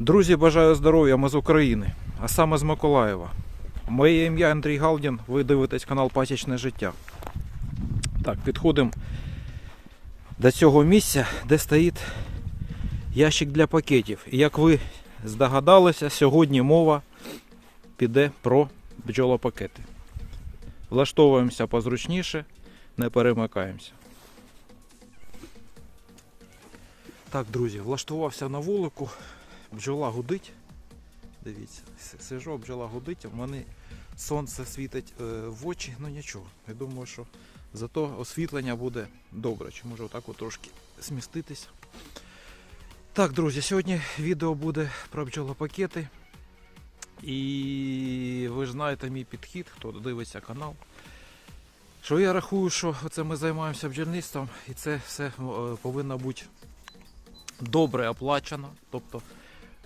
Друзі, бажаю здоров'я, ми з України, а саме з Миколаєва. Моє ім'я Андрій Галдін, ви дивитесь канал Пасічне життя. Так, підходимо до цього місця, де стоїть ящик для пакетів. І як ви здогадалися, сьогодні мова піде про бджолопакети. Влаштовуємося позручніше, не перемикаємося. Так, друзі, влаштувався на вулику, бджола гудить. Дивіться, сижу, бджола гудить, в мене сонце світить е, в очі, ну нічого. Я думаю, що зато освітлення буде добре. Чи може отак от трошки сміститись. Так, друзі, сьогодні відео буде про бджолопакети. І ви ж знаєте мій підхід, хто дивиться канал. Що я рахую, що це ми займаємося бджільництвом, і це все е, повинно бути добре оплачено. Тобто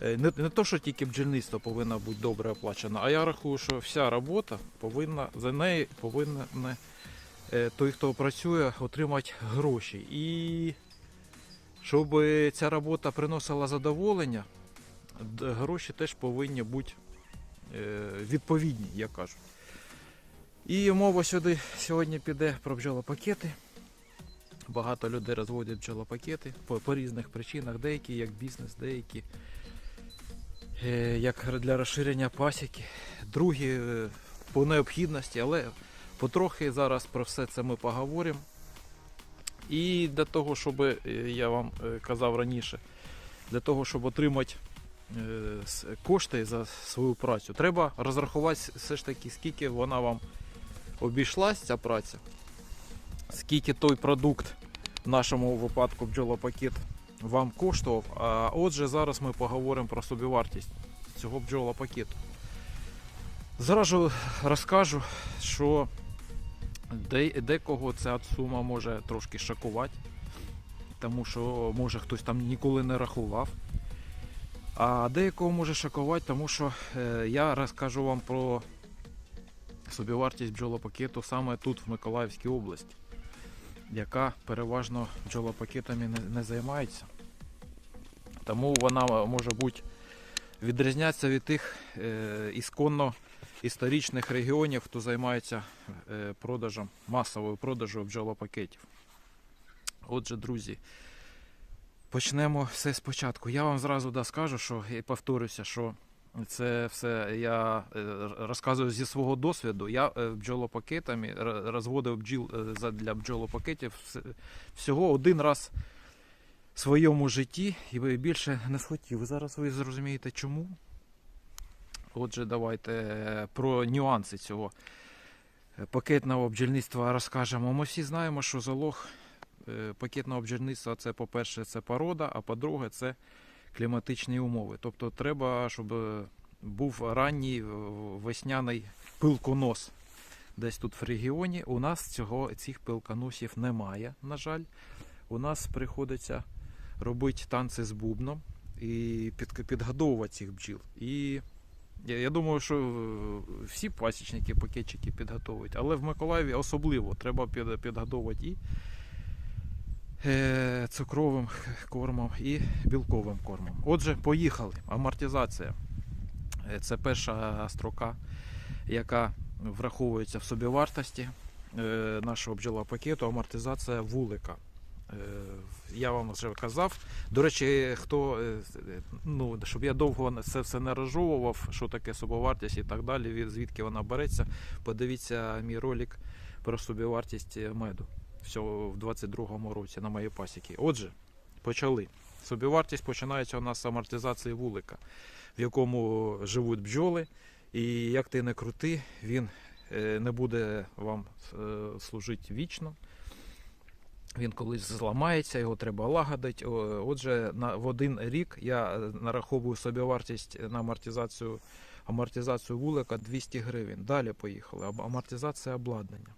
не, не то, що тільки бджільництво повинно бути добре оплачено, а я рахую, що вся робота повинна за неї повинен е, той, хто працює, отримати гроші. І щоб ця робота приносила задоволення, гроші теж повинні бути е, відповідні, я кажу. І мова сюди сьогодні піде про бджолопакети. Багато людей розводять бджолопакети по, по різних причинах, деякі як бізнес, деякі е, як для розширення пасіки, другі е, по необхідності, але потрохи зараз про все це ми поговоримо. І для того, щоб е, я вам е, казав раніше, для того, щоб отримати е, кошти за свою працю, треба розрахувати все ж таки, скільки вона вам обійшлась, ця праця, скільки той продукт в нашому випадку бджолопакет вам коштував. А отже, зараз ми поговоримо про собівартість цього бджолопакету. Зразу розкажу, що декого ця сума може трошки шокувати, тому що може хтось там ніколи не рахував. А деякого може шокувати, тому що е, я розкажу вам про собівартість бджолопакету саме тут, в Миколаївській області яка переважно бджолопакетами не займається. Тому вона може бути відрізнятися від тих е, ісконно історичних регіонів, хто займається е, продажем, масовою продажем бджолопакетів. Отже, друзі, почнемо все спочатку. Я вам зразу да, скажу, що і повторюся, що це все я е, розказую зі свого досвіду. Я е, бджолопакетами розводив бджіл е, для бджолопакетів вс- всього один раз своєму житті і більше не схотів. І зараз ви зрозумієте чому. Отже, давайте е, про нюанси цього е, пакетного бджільництва розкажемо. Ми всі знаємо, що залог е, пакетного бджільництва це, по-перше, це порода, а по-друге, це кліматичні умови. Тобто треба, щоб був ранній весняний пилконос десь тут в регіоні. У нас цього, цих пилконосів немає, на жаль. У нас приходиться робити танці з бубном і під, підгодовувати цих бджіл. І я, я думаю, що е, всі пасічники, пакетчики підготовують, але в Миколаєві особливо треба під, підгодовувати і е, цукровим кормом і білковим кормом. Отже, поїхали. Амортизація. Е, Це перша строка, яка враховується в собівартості е, нашого бджолопакету. Амортизація вулика. Е, Я вам вже казав. До речі, хто е, ну, щоб я довго це все не розжовував, що таке собівартість і так далі, звідки вона береться. Подивіться мій ролик про собівартість меду всього в 22-му році на моїй пасіки. Отже, почали. Собівартість починається у нас з амортизації вулика, в якому живуть бджоли. І як ти не крути, він е, не буде вам е, служити вічно. Він колись зламається, його треба лагодити. Отже, на, в один рік я е, нараховую собівартість на амортизацію, амортизацію вулика 200 гривень. Далі поїхали. Амортизація обладнання.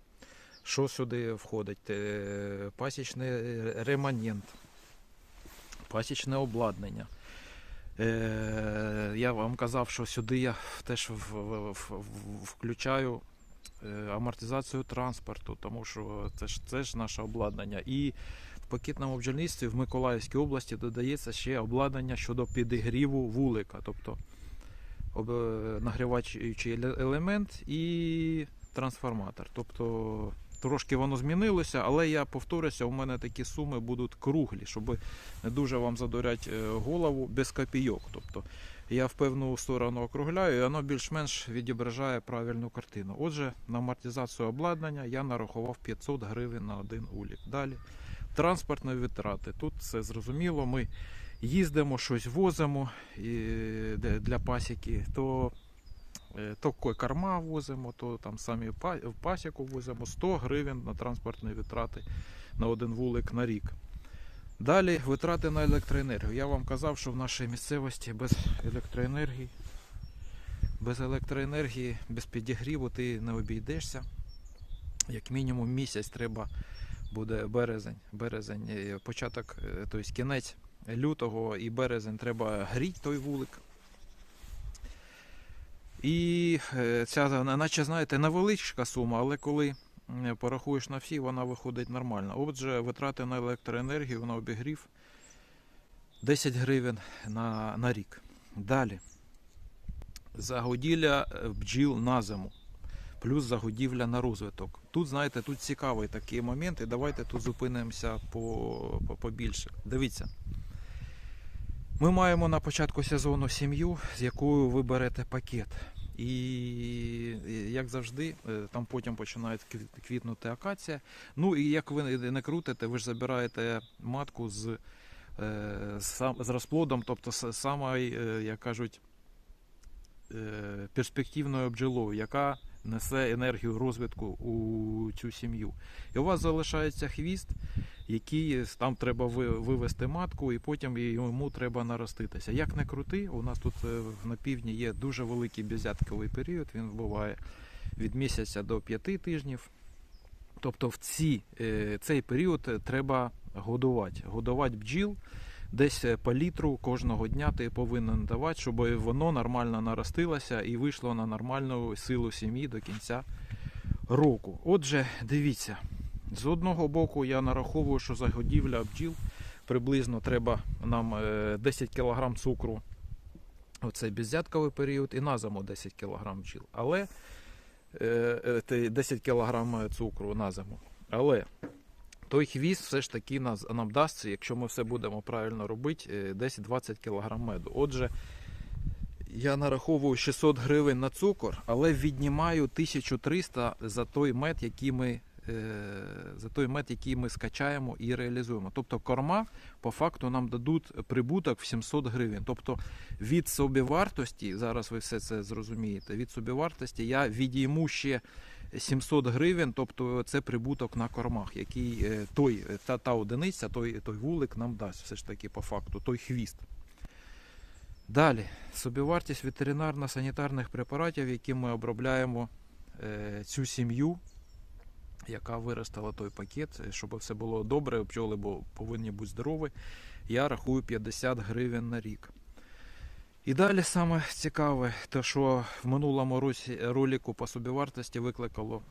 Що сюди входить? Е, Пасічний реманент, пасічне обладнання. Е, Я вам казав, що сюди я теж включаю е, амортизацію транспорту, тому що це ж, це ж наше обладнання. І в пакетному бджільництві в Миколаївській області додається ще обладнання щодо підігріву вулика, тобто об- е, нагріваючий елемент і трансформатор. Тобто трошки воно змінилося, але я повторюся, у мене такі суми будуть круглі, щоб не дуже вам задорять е, голову без копійок. Тобто я в певну сторону округляю, і воно більш-менш відображає правильну картину. Отже, на амортизацію обладнання я нарахував 500 гривень на один улік. Далі транспортні витрати. Тут все зрозуміло. Ми їздимо, щось возимо для пасіки, то, е, то корма возимо, то там самі в пасіку возимо 100 гривень на транспортні витрати на один вулик на рік. Далі витрати на електроенергію. Я вам казав, що в нашій місцевості без електроенергії, без електроенергії, без підігріву ти не обійдешся. Як мінімум місяць треба буде березень. Березень, е, початок, е, тобто кінець лютого і березень треба гріти той вулик. І е, ця, наче знаєте, невеличка сума, але коли порахуєш на всі, вона виходить нормально. Отже, витрати на електроенергію на обігрів 10 гривень на, на рік. Далі. Загоділля е, бджіл на зиму. Плюс загодівля на розвиток. Тут, знаєте, тут цікавий такий момент, і давайте тут зупинимося по, побільше. Дивіться. Ми маємо на початку сезону сім'ю, з якою ви берете пакет. І як завжди, е, там потім починає квітнути акація. Ну і як ви не крутите, ви ж забираєте матку з, е, з розплодом, тобто саме, як кажуть, е, перспективною бджолою, яка несе енергію розвитку у цю сім'ю. І у вас залишається хвіст, який там треба вивести матку, і потім йому треба нароститися. Як не крути, у нас тут е, на півдні є дуже великий безятковий період, він буває від місяця до п'яти тижнів. Тобто в ці, е, цей період е, треба годувати. Годувати бджіл десь е, по літру кожного дня ти повинен давати, щоб воно нормально наростилося і вийшло на нормальну силу сім'ї до кінця року. Отже, дивіться, з одного боку я нараховую, що загодівля бджіл приблизно треба нам е, 10 кг цукру. Оце беззятковий період і на зиму 10 кг бджіл. Але е, е, те 10 кг цукру на зиму. Але той хвіст все ж таки нас, нам дасться, якщо ми все будемо правильно робити, е, десь 20 кг меду. Отже, я нараховую 600 гривень на цукор, але віднімаю 1300 за той мед, який ми, е, за той мед, який ми скачаємо і реалізуємо. Тобто корма по факту нам дадуть прибуток в 700 гривень. Тобто від собівартості, зараз ви все це зрозумієте, від собівартості я відійму ще 700 гривень, тобто це прибуток на кормах, який е, той, е, та, та одиниця, той, той вулик нам дасть все ж таки по факту, той хвіст. Далі, собівартість ветеринарно-санітарних препаратів, які ми обробляємо е, цю сім'ю, яка виростила той пакет, е, щоб все було добре, бджоли повинні бути здорові. Я рахую 50 гривень на рік. І далі саме цікаве, те, що в минулому році ролику по собівартості викликало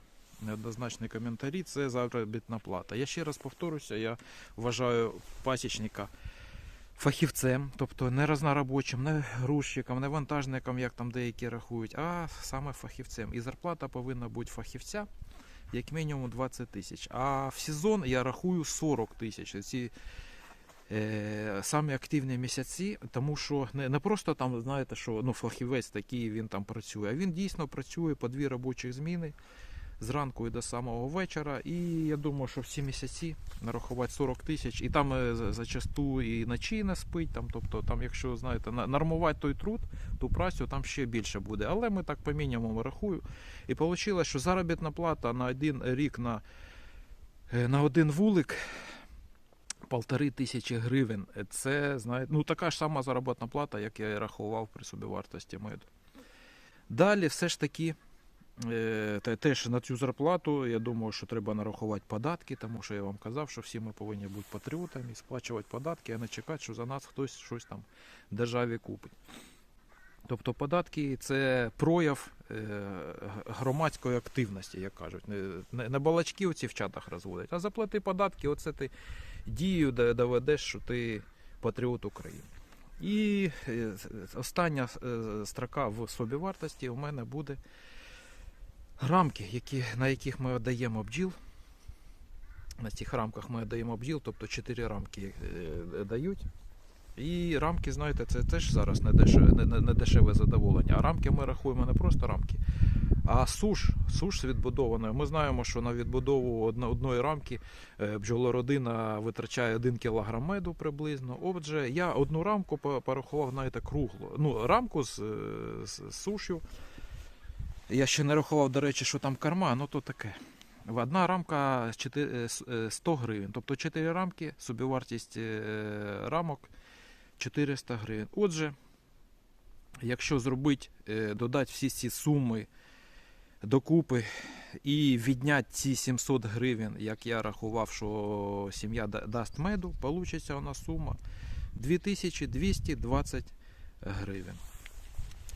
неоднозначні коментарі, це заробітна плата. Я ще раз повторюся, я вважаю пасічника фахівцем, тобто не рознаробочим, не грузчиком, не вантажником, як там деякі рахують, а саме фахівцем. І зарплата повинна бути фахівця як мінімум 20 тисяч. А в сезон я рахую 40 тисяч. Е, самі активні місяці, тому що не, не просто там, знаєте, що ну, фахівець такий він там працює, а він дійсно працює по дві робочі зміни зранку і до самого вечора. І я думаю, що в ці місяці нарахувати 40 тисяч, і там е, зачасту і ночі не спить. Там, тобто, там, якщо знаєте, нормувати той труд, ту працю там ще більше буде. Але ми так по мінімуму рахую. І вийшло, що заробітна плата на один рік на, е, на один вулик. Полтори тисячі гривень. Це, знаєте, ну така ж сама заробітна плата, як я і рахував при собівартості меду. Далі все ж таки Е, Та теж на цю зарплату, я думаю, що треба нарахувати податки, тому що я вам казав, що всі ми повинні бути патріотами, сплачувати податки, а не чекати, що за нас хтось щось там державі купить. Тобто податки це прояв е, громадської активності, як кажуть. Не, балачки оці в чатах розводять, а заплати податки, оце ти дію де- доведеш, що ти патріот України. І е, остання е, строка в собівартості у мене буде рамки, які, на яких ми даємо бджіл. На цих рамках ми даємо бджіл, тобто 4 рамки дають. І рамки, знаєте, це теж зараз не дешеве, не, не, дешеве задоволення. А рамки ми рахуємо не просто рамки, а суш, суш з відбудованою. Ми знаємо, що на відбудову одно- одної рамки е, бджолородина витрачає 1 кг меду приблизно. Отже, я одну рамку порахував, знаєте, круглу. Ну, рамку з, з, з. Я ще не рахував, до речі, що там карма, ну то таке. Одна рамка з чотири- е, с- е, 100 гривень. Тобто 4 рамки, собівартість рамок 400 гривень. Отже, якщо зробити, е, додати всі ці суми докупи і відняти ці 700 гривень, як я рахував, що сім'я дасть меду, получиться у нас сума 2220 гривень.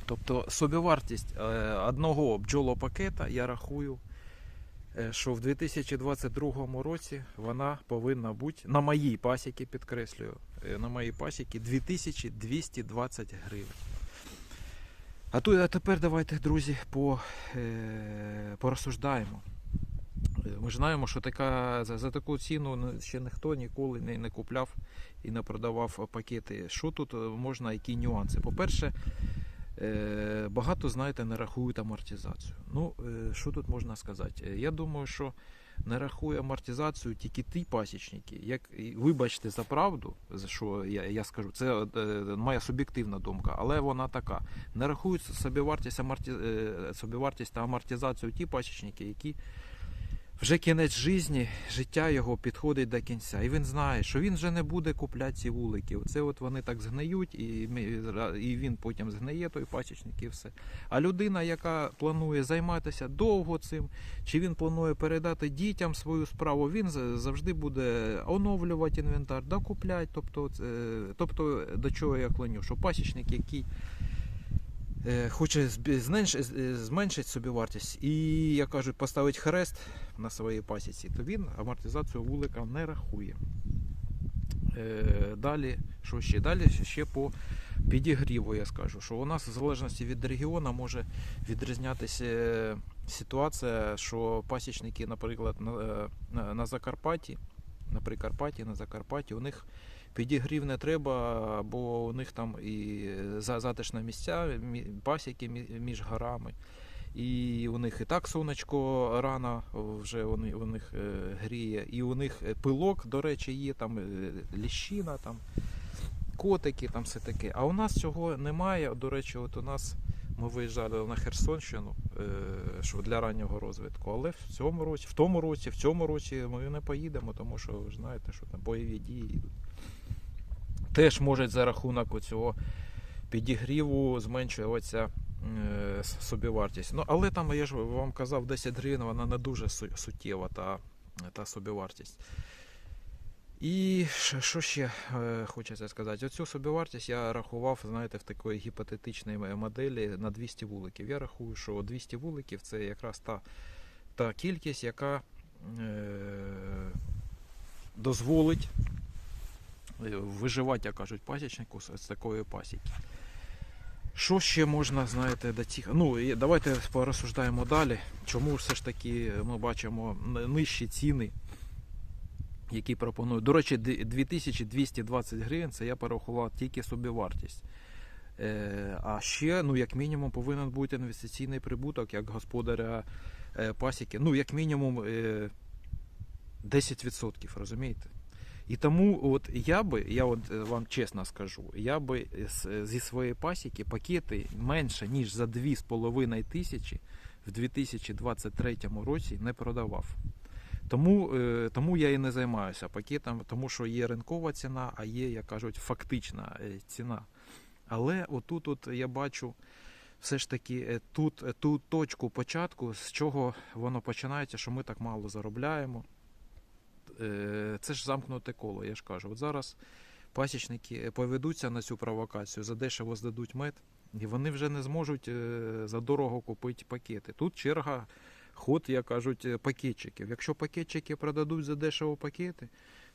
Тобто собівартість е, одного бджолопакета я рахую, що в 2022 році вона повинна бути на моїй пасіки, підкреслюю, е, на моїй пасіки 2220 гривень. А, тут, а тепер давайте, друзі, по, е, порозсуждаємо. Е, Ми знаємо, що така, за, за таку ціну ну, ще ніхто ніколи не, не купляв і не продавав пакети. Що тут е, можна, які нюанси? По-перше, е, багато, знаєте, не рахують амортизацію. Ну, е, що тут можна сказати? Е, Я думаю, що не рахує амортизацію тільки ті пасічники. Як, вибачте за правду, що я, я скажу, це е, моя суб'єктивна думка, але вона така. Не рахують собівартість, аморти... е, собівартість та амортизацію ті пасічники, які вже кінець житті, життя його підходить до кінця. І він знає, що він вже не буде купляти ці вулики. Оце от вони так згниють, і, і він потім згниє, той пасічник, і все. А людина, яка планує займатися довго цим, чи він планує передати дітям свою справу, він завжди буде оновлювати інвентар, докупляти. Тобто, тобто до чого я клоню? Що пасічник, який е, хоче збі- е, зменшити собі вартість і, як кажуть, поставити хрест на своїй пасіці, то він амортизацію вулика не рахує. Е, Далі, що ще? Далі ще по підігріву я скажу, що у нас в залежності від регіону може відрізнятися е, ситуація, що пасічники, наприклад, на, е, на, на Закарпатті, на Прикарпатті, на Закарпатті, у них підігрів не треба, бо у них там і за- затишні місця, мі- пасіки між горами. І у них і так сонечко рано вже вони, у них е, гріє, і у них е, пилок, до речі, є, там е, ліщина, там котики, там все таке. А у нас цього немає. До речі, от у нас ми виїжджали на Херсонщину, що для раннього розвитку. Але в цьому році, в тому році, в цьому році ми не поїдемо, тому що ви знаєте, що там бойові дії йдуть. Теж може за рахунок цього підігріву зменшуватися е, собівартість. Ну, але там, я ж вам казав, 10 гривень вона не дуже суттєва та, та собівартість. І що ще е, хочеться сказати? Оцю собівартість я рахував, знаєте, в такої гіпотетичній м- моделі на 200 вуликів. Я рахую, що 200 вуликів це якраз та, та кількість, яка е, дозволить виживати, як кажуть, пасічнику з, такої пасіки. Що ще можна, знаєте, до цих. Ну, давайте порозсуждаємо далі. Чому все ж таки ми бачимо нижчі ціни, які пропонують. До речі, 2220 гривень це я порахував тільки собівартість. Е, а ще, ну, як мінімум, повинен бути інвестиційний прибуток як господаря е, пасіки. Ну, як мінімум е, 10%, розумієте? І тому от я би, я от е, вам чесно скажу, я би зі своєї пасіки пакети менше, ніж за 2,5 тисячі в 2023 році не продавав. Тому, тому я і не займаюся пакетом, тому що є ринкова ціна, а є, як кажуть, фактична е, ціна. Але отут от я бачу все ж таки е, тут, е, ту точку початку, з чого воно починається, що ми так мало заробляємо. Е, Це ж замкнуте коло, я ж кажу. От зараз пасічники поведуться на цю провокацію, задешево здадуть мед, і вони вже не зможуть е, задорого купити пакети. Тут черга, ход, як кажуть, е, пакетчиків. Якщо пакетчики продадуть за дешево пакети,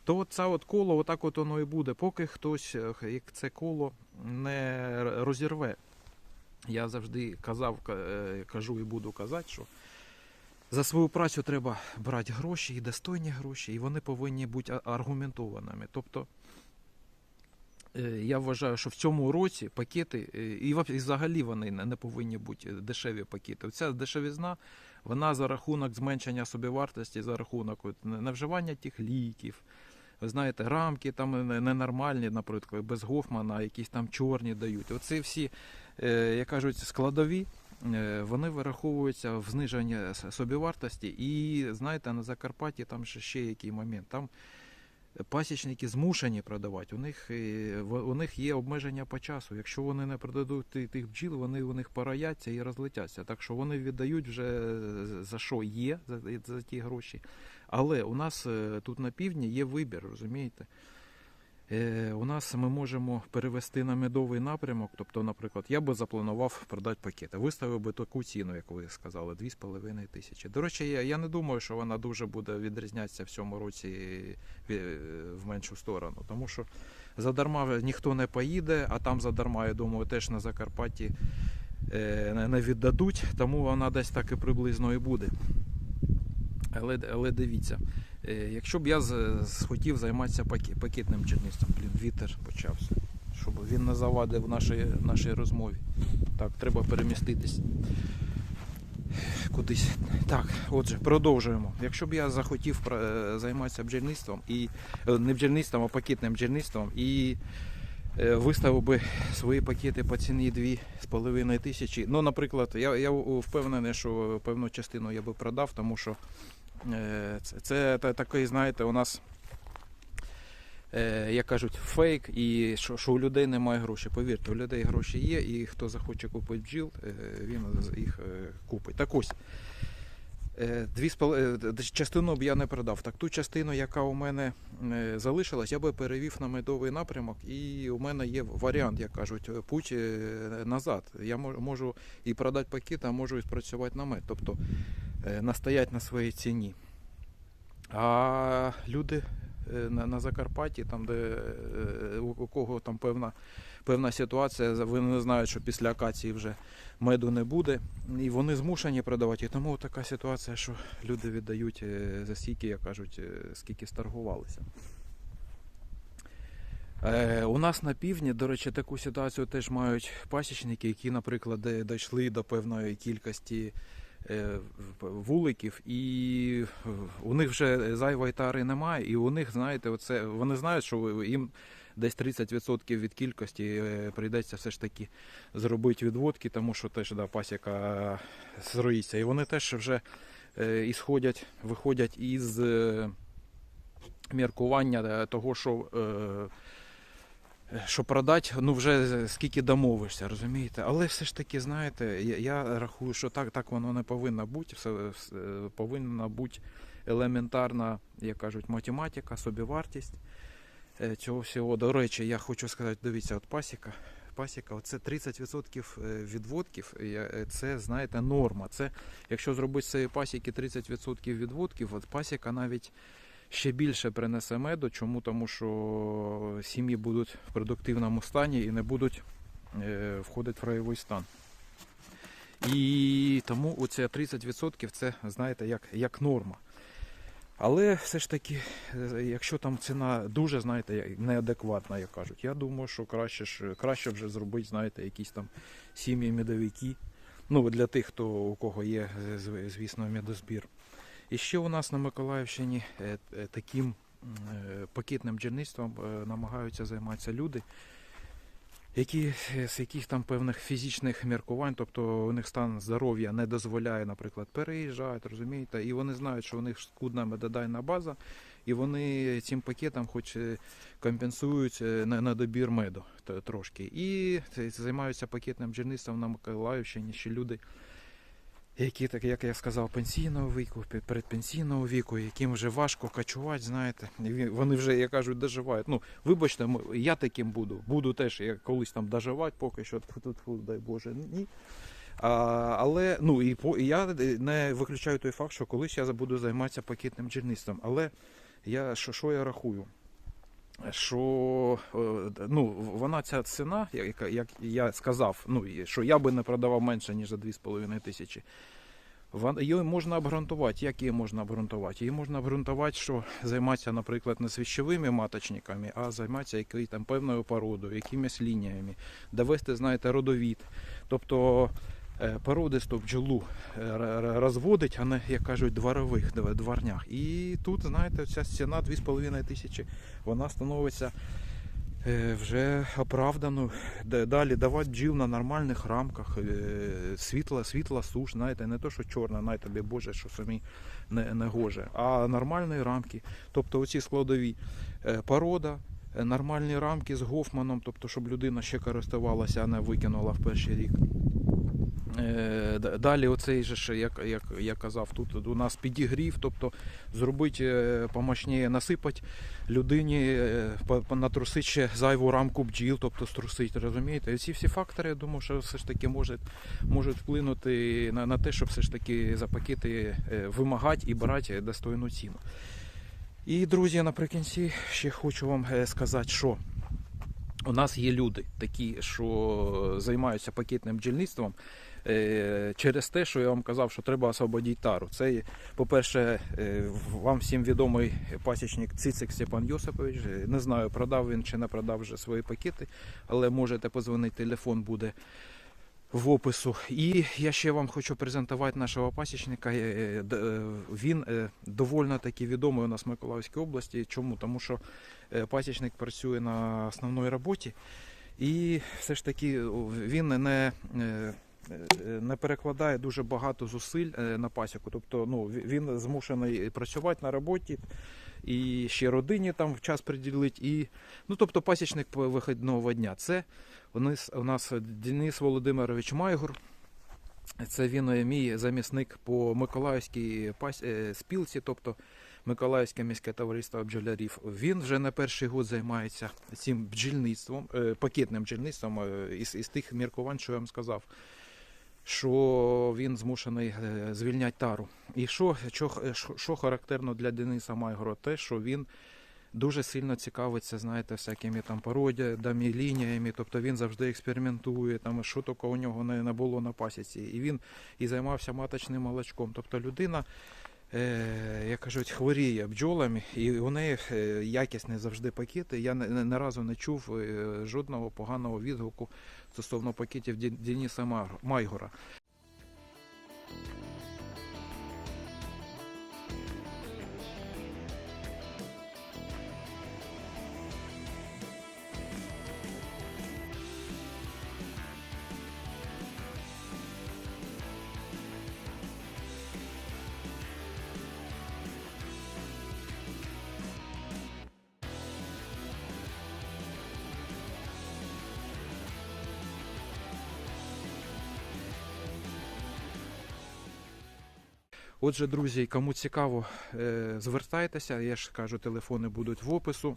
то це от коло, отак от воно і буде, поки хтось е, як це коло не розірве. Я завжди казав, е, кажу і буду казати, що за свою працю треба брати гроші і достойні гроші, і вони повинні бути аргументованими. Тобто е, я вважаю, що в цьому році пакети, е, і взагалі вони не повинні бути дешеві пакети. Ця дешевізна, вона за рахунок зменшення собівартості, за рахунок невживання тих ліків. Ви знаєте, рамки там ненормальні, наприклад, без Гофмана, якісь там чорні дають. Оці всі, е, як кажуть, складові, вони вираховуються в зниженні с- собівартості. І знаєте, на Закарпатті там ще, який момент. Там пасічники змушені продавати. У них, е, у них є обмеження по часу. Якщо вони не продадуть тих бджіл, вони у них порояться і розлетяться. Так що вони віддають вже за що є, за, за ті гроші. Але у нас е, тут на півдні є вибір, розумієте? Е, у нас ми можемо перевести на медовий напрямок. Тобто, наприклад, я би запланував продати пакети. Виставив би таку ціну, як ви сказали, 2,5 тисячі. До речі, я, не думаю, що вона дуже буде відрізнятися в цьому році в меншу сторону. Тому що задарма ніхто не поїде, а там задарма, я думаю, теж на Закарпатті е, не- віддадуть, тому вона десь так і приблизно і буде. Але, але дивіться, е, якщо б я хотів займатися пакетним чернистом, блін, вітер почався, щоб він не завадив нашій, нашій розмові. Так, треба переміститись кудись. Так, отже, продовжуємо. Якщо б я захотів е, займатися бджільництвом і е, не бджільництвом, а пакетним бджільництвом і е, виставив би свої пакети по ціні 2,5 тисячі. Ну, наприклад, я, я впевнений, що певну частину я би продав, тому що е, це, це та- такий, знаєте, у нас. е, Як кажуть, фейк, і що, що у людей немає грошей. Повірте, у людей гроші є, і хто захоче купити бджіл, е, він їх е, купить. Так ось, е, дві е, частину б я не продав. Так ту частину, яка у мене е, залишилась, я би перевів на медовий напрямок, і у мене є варіант, як кажуть, е, путь е, назад. Я можу і продати пакет, а можу і спрацювати на мед. Тобто е, настоять на своїй ціні. А люди е, на, на Закарпатті, там, де е, у, кого там певна, певна ситуація, вони не знають, що після акації вже меду не буде. І вони змушені продавати. І тому така ситуація, що люди віддають е, за стільки, як кажуть, е, скільки старгувалися. Е, у нас на півдні, до речі, таку ситуацію теж мають пасічники, які, наприклад, дійшли до певної кількості е, вуликів, і е, у них вже зайвої тари немає, і у них, знаєте, оце, вони знають, що їм десь 30% від кількості е, прийдеться все ж таки зробити відводки, тому що теж да, пасіка зроїться. І вони теж вже е, ісходять, виходять із е, міркування е, того, що. Е, що продати, ну вже скільки домовишся, розумієте? Але все ж таки, знаєте, я, я рахую, що так, так воно не повинно бути. Все, все, е, повинна бути елементарна, як кажуть, математика, собівартість е, цього всього. До речі, я хочу сказати, дивіться, от пасіка. Пасіка, це 30% відводків. е, Це, знаєте, норма. Це, якщо зробити з цієї пасіки 30% відводків, от пасіка навіть ще більше принесе меду. Чому? Тому що сім'ї будуть в продуктивному стані і не будуть е, входити в райовий стан. І тому оце 30% це, знаєте, як, як норма. Але все ж таки, е, якщо там ціна дуже, знаєте, неадекватна, як кажуть, я думаю, що краще краще вже зробити, знаєте, якісь там сім'ї медовики. Ну, для тих, хто у кого є, е, звісно, медозбір. І ще у нас на Миколаївщині е, е, таким е, пакетним бджільництвом намагаються займатися люди, які з яких там певних фізичних міркувань, тобто у них стан здоров'я не дозволяє, наприклад, переїжджати, розумієте, і вони знають, що у них скудна медодайна база, і вони цим пакетом хоч компенсують на, добір меду трошки. І займаються пакетним бджільництвом на Миколаївщині ще люди. Які, так як я сказав, пенсійного віку, передпенсійного віку, яким вже важко качувати, знаєте. Вони вже, як кажуть, доживають. Ну, вибачте, я таким буду. Буду теж я колись там доживати, поки що тут, дай Боже, ні. А, але ну і по я не виключаю той факт, що колись я буду займатися пакетним бджільництвом. Але я що, що я рахую? Що е, ну, вона ця ціна, яка як я сказав, ну що я би не продавав менше ніж за 2,5 тисячі. Її можна обґрунтувати. Як її можна обґрунтувати? Її можна обґрунтувати, що займатися, наприклад, не свіщовими маточниками, а займатися якоюсь там певною породою, якимись лініями, довести, знаєте, родовід. Тобто породисту бджолу е, розводить, а не, як кажуть, дворових дворнях. І тут, знаєте, ця ціна 2,5 тисячі, вона становиться е, вже оправдано. Далі давати бджіл на нормальних рамках, е, світла, світла суш, знаєте, не то, що чорна, най тобі Боже, що самі не, не гоже, а нормальні рамки. Тобто оці складові е, порода, е, нормальні рамки з гофманом, тобто, щоб людина ще користувалася, а не викинула в перший рік. Е, Далі оцей же, як, як я казав, тут у нас підігрів, тобто зробити е, помощніше, насипати людині, е, натрусити ще зайву рамку бджіл, тобто струсити, розумієте? Ці всі фактори, я думаю, що все ж таки можуть, можуть вплинути на, на те, щоб все ж таки за пакети вимагати і брати достойну ціну. І, друзі, наприкінці ще хочу вам сказати, що у нас є люди такі, що займаються пакетним бджільництвом через те, що я вам казав, що треба освободити тару. Це, по-перше, е, вам всім відомий пасічник Цицик Степан Йосипович. Е, Не знаю, продав він чи не продав вже свої пакети, але можете позвонити, телефон буде в опису. І я ще вам хочу презентувати нашого пасічника. Е, е, е, Він е, довольно таки відомий у нас в Миколаївській області. Чому? Тому що е, пасічник працює на основній роботі, і все ж таки він не, е, е, не перекладає дуже багато зусиль е, на пасіку. Тобто ну, він змушений працювати на роботі. І ще родині там в час приділити. І, ну, тобто пасічник вихідного дня. Це у нас, Денис Володимирович Майгур. Це він е, мій замісник по Миколаївській е, спілці, тобто Миколаївське міське товариство бджолярів. Він вже не перший год займається цим бджільництвом, е, пакетним бджільництвом е, із, із тих міркувань, що я вам сказав, що він змушений е, звільняти тару. І що, що, що, що характерно для Дениса Майгора, те, що він дуже сильно цікавиться, знаєте, всякими там пародіями, лініями. Тобто він завжди експериментує, там що тільки у нього не було на пасіці. І він і займався маточним молочком. Тобто людина. Е, як кажуть, хворіє бджолами, і у неї е, якісні завжди пакети. Я не, разу не чув е, жодного поганого відгуку стосовно пакетів Дениса Майгора. Отже, друзі, кому цікаво, е, звертайтеся. Я ж кажу, телефони будуть в опису.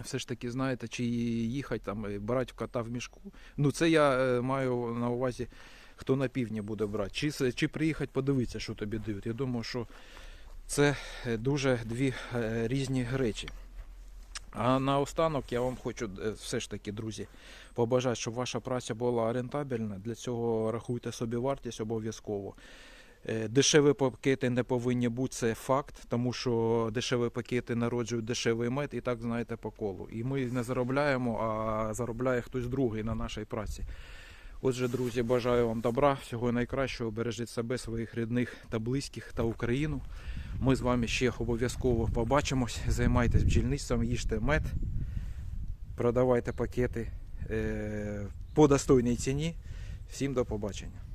Все ж таки, знаєте, чи їхати там, і брати кота в мішку. Ну, це я е, маю на увазі, хто на півдні буде брати. Чи, чи приїхати подивитися, що тобі дають. Я думаю, що це е, дуже дві е, різні речі. А наостанок я вам хочу е, все ж таки, друзі, побажати, щоб ваша праця була рентабельна. Для цього рахуйте собі вартість обов'язково. Е, Дешеві пакети не повинні бути, це факт, тому що дешеві пакети народжують дешевий мед і так знаєте по колу. І ми не заробляємо, а заробляє хтось другий на нашій праці. Отже, друзі, бажаю вам добра, всього найкращого. Бережіть себе, своїх рідних та близьких та Україну. Ми з вами ще обов'язково побачимось. Займайтесь бджільництвом, їжте мед, продавайте пакети е, по достойній ціні. Всім до побачення.